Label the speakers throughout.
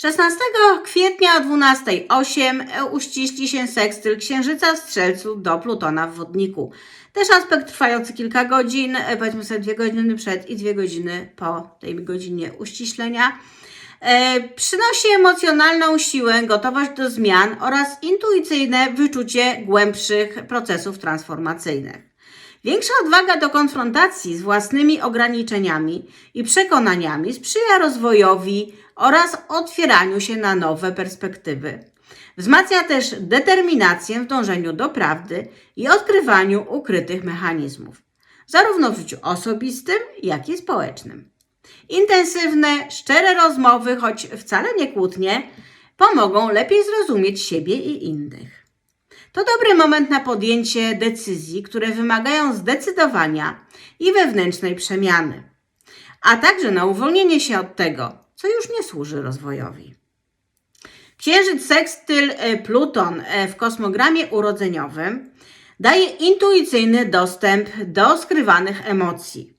Speaker 1: 16 kwietnia o 12.08 uściśli się sekstyl Księżyca w Strzelcu do Plutona w Wodniku. Też aspekt trwający kilka godzin, e, powiedzmy sobie dwie godziny przed i dwie godziny po tej godzinie uściślenia. E, Przynosi emocjonalną siłę, gotowość do zmian oraz intuicyjne wyczucie głębszych procesów transformacyjnych. Większa odwaga do konfrontacji z własnymi ograniczeniami i przekonaniami sprzyja rozwojowi oraz otwieraniu się na nowe perspektywy. Wzmacnia też determinację w dążeniu do prawdy i odkrywaniu ukrytych mechanizmów, zarówno w życiu osobistym, jak i społecznym. Intensywne, szczere rozmowy, choć wcale nie kłótnie, pomogą lepiej zrozumieć siebie i innych. To dobry moment na podjęcie decyzji, które wymagają zdecydowania i wewnętrznej przemiany, a także na uwolnienie się od tego, co już nie służy rozwojowi. Księżyc sekstyl e, Pluton e, w kosmogramie urodzeniowym daje intuicyjny dostęp do skrywanych emocji,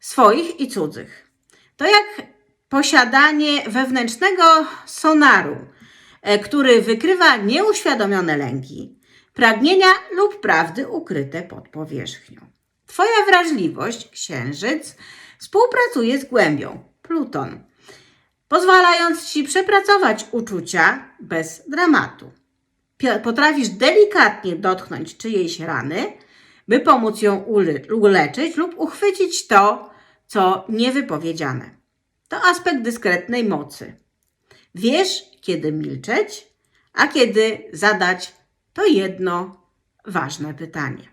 Speaker 1: swoich i cudzych. To jak posiadanie wewnętrznego sonaru, e, który wykrywa nieuświadomione lęki, pragnienia lub prawdy ukryte pod powierzchnią. Twoja wrażliwość, księżyc, współpracuje z głębią, Pluton, pozwalając ci przepracować uczucia bez dramatu. Potrafisz delikatnie dotknąć czyjejś rany, by pomóc ją ule- uleczyć lub uchwycić to, co niewypowiedziane. To aspekt dyskretnej mocy. Wiesz, kiedy milczeć, a kiedy zadać to jedno ważne pytanie.